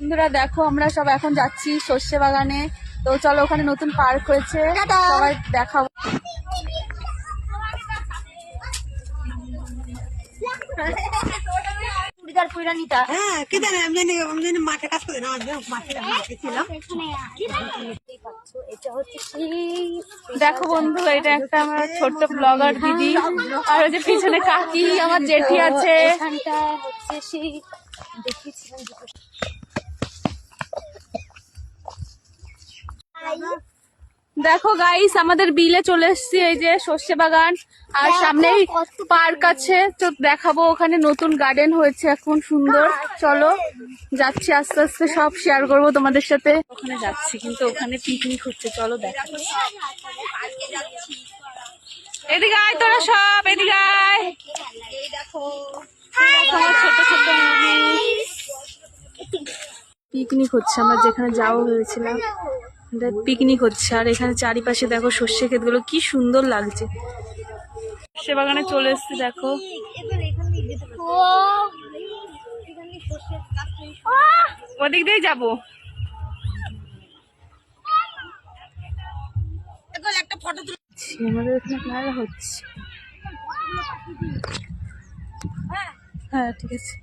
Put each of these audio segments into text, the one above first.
বন্ধুরা দেখো আমরা সব এখন যাচ্ছি সর্ষে বাগানে। তো চলো ওখানে নতুন পার্ক হয়েছে। সবাই দেখাবো হ্যাঁ দেখো বন্ধু এটা একটা আমার ছোট্ট ব্লগার দিদি। আর ওই যে পিছনে কাকি আমার জেঠি আছে। এখানটা দেখো গাইস আমাদের বিলে চলে এসেছি এই যে সর্ষে বাগান আর সামনেই পার্ক আছে তো দেখাবো ওখানে নতুন গার্ডেন হয়েছে এখন সুন্দর। চলো যাচ্ছি আস্তে আস্তে সব শেয়ার করব তোমাদের সাথে। ওখানে যাচ্ছি কিন্তু ওখানে পিকনিক হচ্ছে চলো দেখাচ্ছি এদিকে আয় তোরা সব এদিকে আয়। দেখো ছোট ছোট পিকনিক হচ্ছে আমরা যেখানে যাওয়া হয়েছিলাম। পিকনিক হচ্ছে। আর এখানে চারিপাশে দেখো সর্ষে ক্ষেতগুলো, কি সুন্দর লাগছে। সে বাগানে চলে এসছে, দেখো। ওদিক দিয়েই যাব। আমাদের এখানে হচ্ছে। হ্যাঁ ঠিক আছে।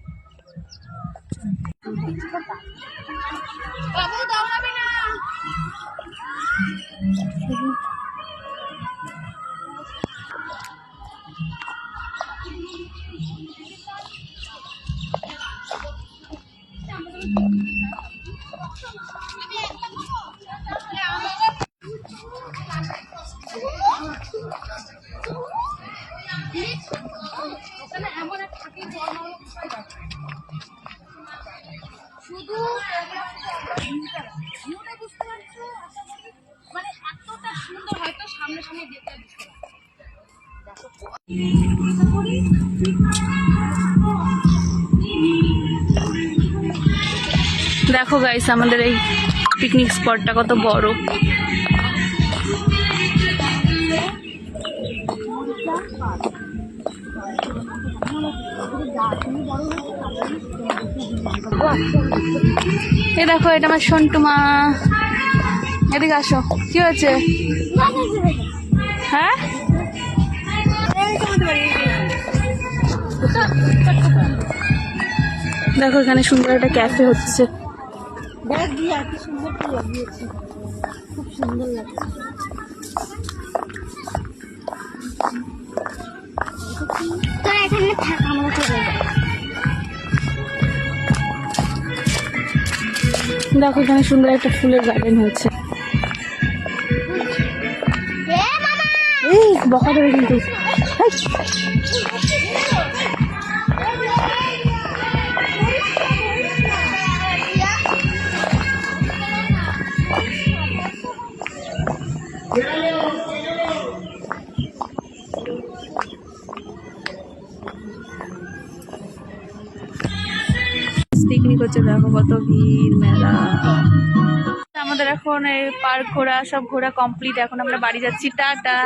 শুধু বুঝতে পারছ মানে এতটা সুন্দর হয়তো সামনে সামনে দেখতে বুঝতে দেখো গাইস আমাদের এই পিকনিক স্পটটা কত বড়। এ দেখো, এটা আমার সন্টু মা। এদিকে আসো, কি হয়েছে? হ্যাঁ? দেখো এখানে সুন্দর একটা ক্যাফে হচ্ছে। এখানে থাক দেখো এখানে সুন্দর একটা ফুলের গার্ডেন হয়েছে বকা দেবে কিন্তু। পিকনিক হচ্ছে দেখো কত ভিড় মেলা। আমাদের এখন এই পার্ক ঘোরা, সব ঘোরা কমপ্লিট এখন আমরা বাড়ি যাচ্ছি, টাটা।